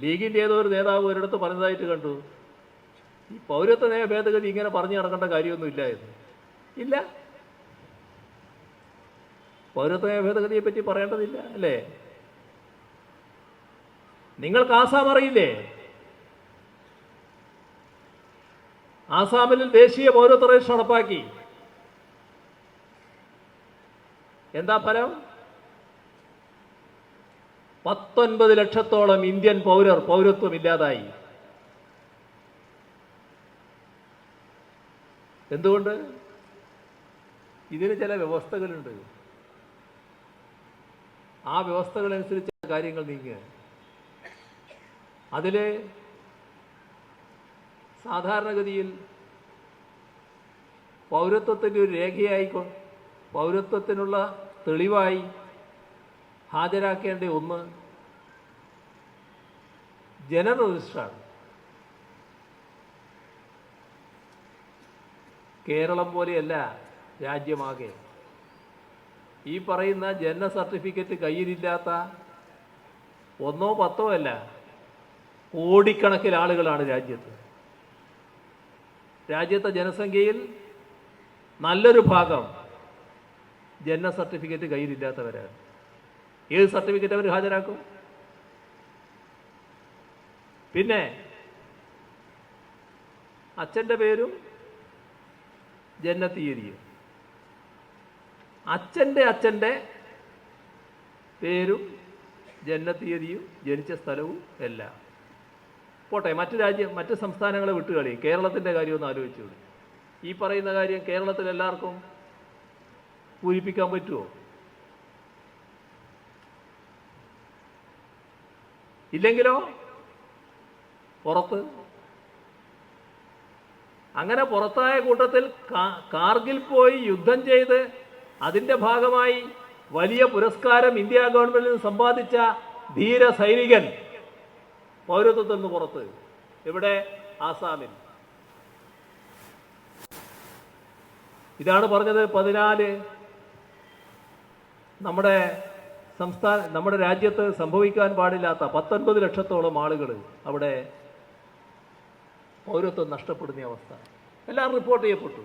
ലീഗിന്റെ ഏതോ ഒരു നേതാവ് ഒരിടത്ത് പറഞ്ഞതായിട്ട് കണ്ടു. ഈ പൗരത്വ നയ ഭേദഗതി ഇങ്ങനെ പറഞ്ഞു നടക്കേണ്ട കാര്യമൊന്നുമില്ല എന്ന് ഇല്ല. പൗരത്വ നയ ഭേദഗതിയെ പറ്റി പറയേണ്ടതില്ല അല്ലേ? നിങ്ങൾക്ക് ആസാം അറിയില്ലേ? ആസാമിൽ ദേശീയ പൗരത്വ രജിസ്റ്റർ നടപ്പാക്കി. എന്താ ഫലം? പത്തൊൻപത് ലക്ഷത്തോളം ഇന്ത്യൻ പൗരർ പൗരത്വം ഇല്ലാതായി. എന്തുകൊണ്ട്? ഇതിന് ചില വ്യവസ്ഥകളുണ്ട്. ആ വ്യവസ്ഥകളനുസരിച്ച് കാര്യങ്ങൾ നീങ്ങുക. അതിൽ സാധാരണഗതിയിൽ പൗരത്വത്തിന്റെ ഒരു രേഖയായിക്കോ പൗരത്വത്തിനുള്ള തെളിവായി ഹാജരാക്കേണ്ട ഒന്ന് ജനന രജിസ്റ്ററാണ് കേരളം പോലെയല്ല രാജ്യമാകെ. ഈ പറയുന്ന ജനന സർട്ടിഫിക്കറ്റ് കയ്യിലില്ലാത്ത ഒന്നോ പത്തോ അല്ല കോടിക്കണക്കിന് ആളുകളാണ് രാജ്യത്ത്. രാജ്യത്തെ ജനസംഖ്യയിൽ നല്ലൊരു ഭാഗം ജനന സർട്ടിഫിക്കറ്റ് കയ്യിലില്ലാത്തവരാണ്. ഏത് സർട്ടിഫിക്കറ്റ് അവർ ഹാജരാക്കും? പിന്നെ അച്ഛന്റെ പേരും ജന്മത്തീയതിയും അച്ഛന്റെ അച്ഛന്റെ പേരും ജന്മത്തീയതിയും ജനിച്ച സ്ഥലവും എല്ലാം. പോട്ടെ മറ്റ് രാജ്യം മറ്റ് സംസ്ഥാനങ്ങളെ വിട്ടുകളി കേരളത്തിന്റെ കാര്യം ഒന്ന് ആലോചിച്ചു ഈ പറയുന്ന കാര്യം കേരളത്തിൽ എല്ലാവർക്കും പൂരിപ്പിക്കാൻ പറ്റുമോ? ഇല്ലെങ്കിലോ? പുറത്ത്. അങ്ങനെ പുറത്തായ കൂട്ടത്തിൽ കാർഗിൽ പോയി യുദ്ധം ചെയ്ത് അതിന്റെ ഭാഗമായി വലിയ പുരസ്കാരം ഇന്ത്യ ഗവൺമെന്റിൽ നിന്ന് സമ്പാദിച്ച ധീര സൈനികൻ പൗരത്വത്തിൽ നിന്ന് പുറത്ത്. ഇവിടെ ആസാമിൽ. ഇതാണ് പറഞ്ഞത് പതിനാല്. നമ്മുടെ സംസ്ഥാന നമ്മുടെ രാജ്യത്ത് സംഭവിക്കാൻ പാടില്ലാത്ത പത്തൊൻപത് ലക്ഷത്തോളം ആളുകൾ അവിടെ പൗരത്വം നഷ്ടപ്പെടുന്ന അവസ്ഥ. എല്ലാം റിപ്പോർട്ട് ചെയ്യപ്പെട്ടു.